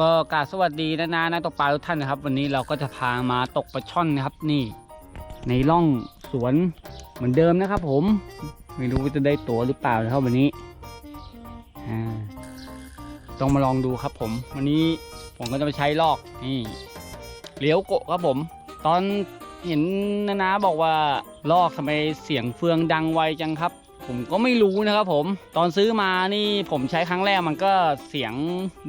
ก็กราบสวัสดีนะนานะตกปลาทุกท่านนะครับ วันนี้เราก็จะพามาตกปลาช่อนนะครับ นี่ ในร่องสวนเหมือนเดิมนะครับ ผม ไม่รู้ว่าจะได้ตัวหรือเปล่านะครับวันนี้ต้องมาลองดูครับ ผม วันนี้ผมก็จะไปใช้ลอกนี่เลี้ยวโกะครับผม ตอนเห็นนานาบอกว่าลอกทำไมเสียงเฟืองดังไวจังครับ ผมก็ไม่รู้นะครับผมตอนซื้อมานี่ผมใช้ครั้งแรกมันก็เสียง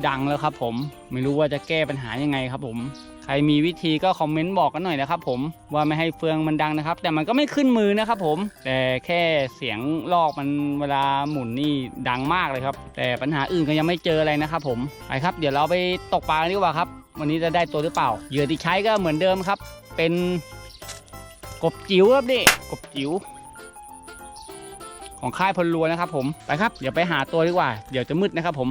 ดังแล้วครับผมไม่รู้ว่าจะแก้ปัญหายังไงครับผมใครมีวิธีก็คอมเมนต์บอกกันหน่อยนะครับผมว่าไม่ให้เฟืองมันดังนะครับ แต่มันก็ไม่ขึ้นมือนะครับผมแต่แค่เสียงลอกมันเวลาหมุนนี่ดังมากเลยครับ แต่ปัญหาอื่นก็ยังไม่เจออะไรนะครับผมไปครับ เดี๋ยวเราไปตกปลาดีกว่าครับ วันนี้จะได้ตัวหรือเปล่าเหยื่อที่ใช้ก็เหมือนเดิมครับ เป็นกบจิ๋วครับนี่กบจิ๋ว ของค่ายพลลัวนะครับผมไปครับเดี๋ยวไปหาตัวดีกว่า เดี๋ยวจะมืดนะครับผม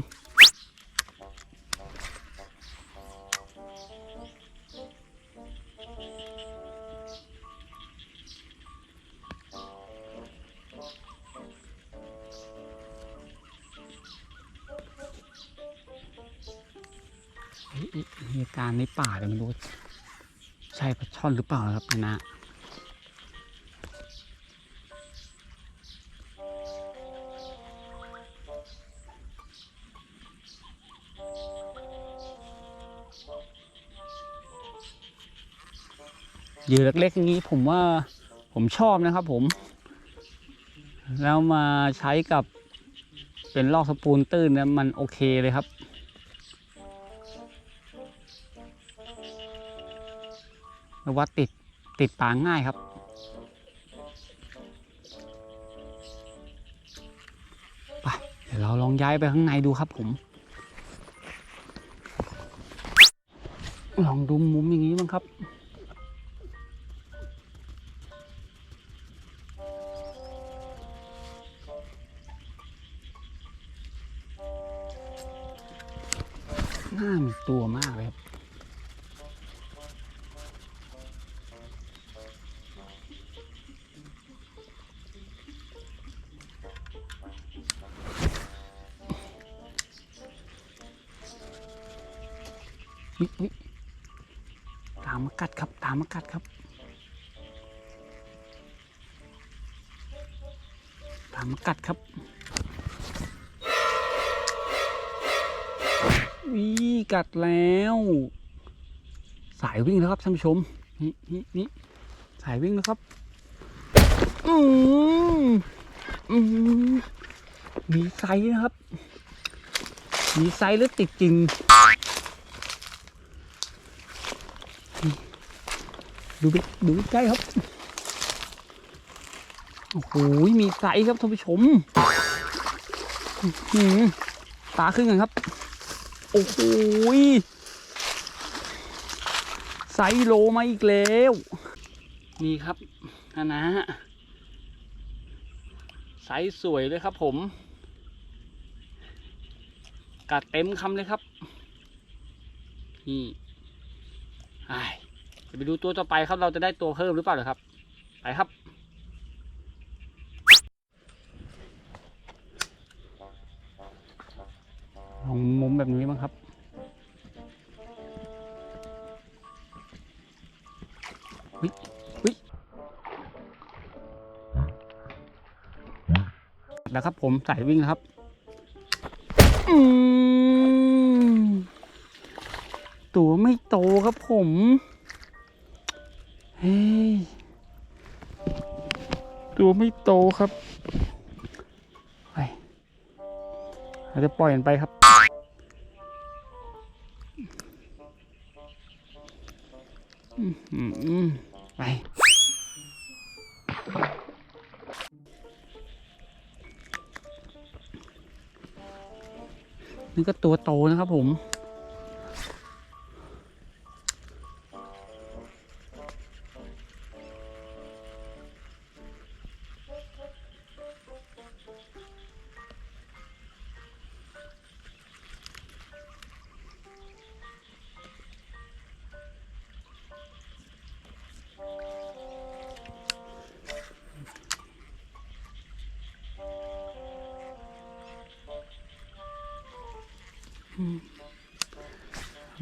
เฮ้ยเอ๊ะมีอาการในป่าเลยไม่รู้ ใช่ปลาช่อนหรือเปล่าครับนะ เหยื่อเล็กๆอย่างนี้ผมว่าผมชอบนะครับผม แล้วมาใช้กับเป็นลอกสปูนตื้นนะมันโอเคเลยครับแล้วว่าติดติดปลาง่ายครับไปเดี๋ยวเราลองย้ายไปข้างในดูครับผม ลองดูมุมอย่างนี้บ้างครับ น่ามีตัวมากเลยครับอุ๊ยอุ๊ยตามมากัดครับ ตามมากัดครับ ตามมากัดครับ วิกัดแล้ว สายวิ่งแล้วครับท่านผู้ชม นี่นี่นี่สายวิ่งแล้วครับ อืมอืมมีไซส์นะครับ มีไซส์หรือติดจริง ดูไปดูใกล้ครับ โอ้โห มีไซส์ครับท่านผู้ชมตาขึ้นกันครับ โอ้โหไซโลมาอีกแล้ว นี่ครับนะนะไซส์สวยเลยครับผม กัดเต็มคำเลยครับ นี่ไอจะไปดูตัวต่อไปครับ เราจะได้ตัวเพิ่มหรือเปล่าหรอครับ ไปครับ ลอง มุมแบบนี้บ้างครับ วิวิแล้วครับผมสายวิ่งครับ ตัวไม่โตครับผม เฮ้ย ตัวไม่โตครับไปเราจะปล่อยมันไปครับ ไป นี่ก็ตัวโตนะครับผม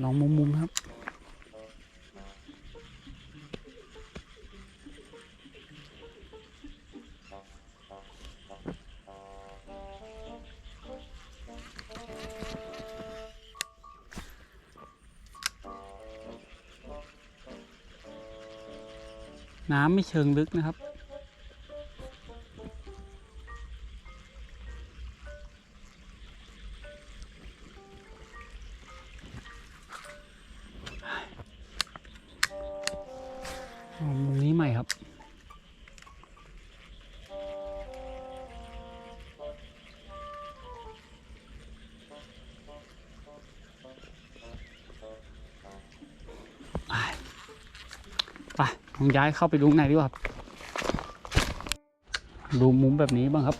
ลองมุมๆครับ น้ำไม่เชิงลึกนะครับ ไปผมย้ายเข้าไปดูข้างในดีกว่าครับดูมุมแบบนี้บ้างครับ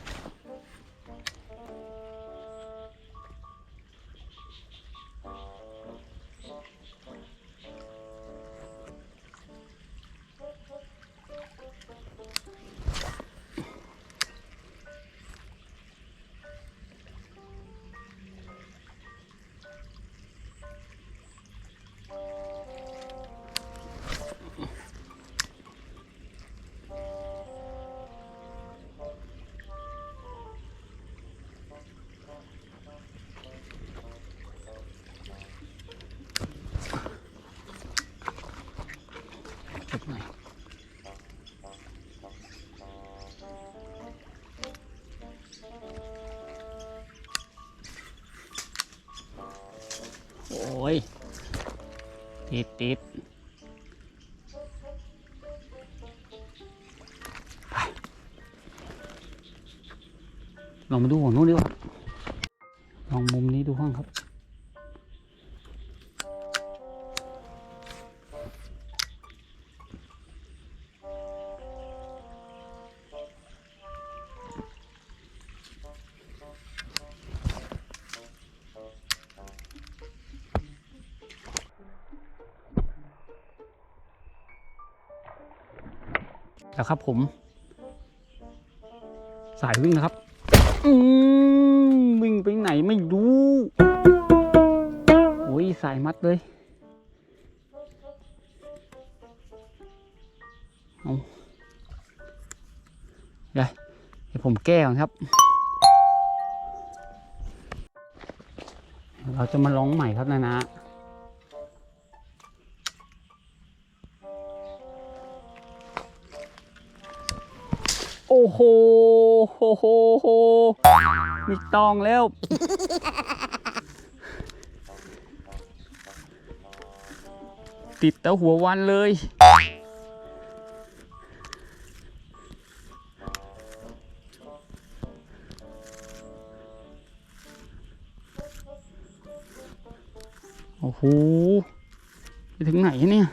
โอ้ย ติดติดไปลองมาดูหัวนู้นดีกว่าลองมุมนี้ดูห้องครับ แล้วครับผม สายวิ่งนะครับ อืวิ่งไปไหนไม่รู้โอ้ยสายมัดเลยเอาเดี๋ยวเดี๋ยวผมแก้ก่อนครับ เราจะมาร้องใหม่ครับนะนะ โหโหโหโหไม่ต้องแล้ว ติดแต่หัววันเลย โอ้โหไปถึงไหนเนี่ย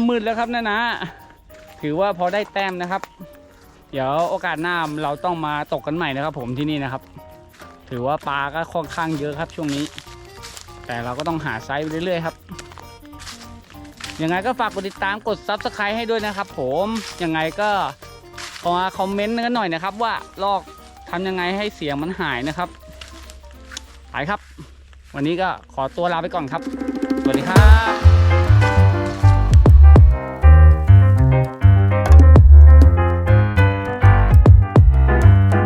มมืดแล้วครับนะนะ ถือว่าพอได้แต้มนะครับ เดี๋ยวโอกาสหน้าเราต้องมาตกกันใหม่นะครับ ผมที่นี่นะครับ ถือว่าปลาก็ค่อนข้างเยอะครับช่วงนี้ แต่เราก็ต้องหาไซส์ไปเรื่อยๆครับยังไงก็ฝากกดติดตามกด Subscribe ให้ด้วยนะครับ ผมยังไงก็ขอคอมเมนต์กันหน่อยนะครับ ว่าลอกทำยังไงให้เสียงมันหายนะครับไปครับ วันนี้ก็ขอตัวลาไปก่อนครับ สวัสดีครับ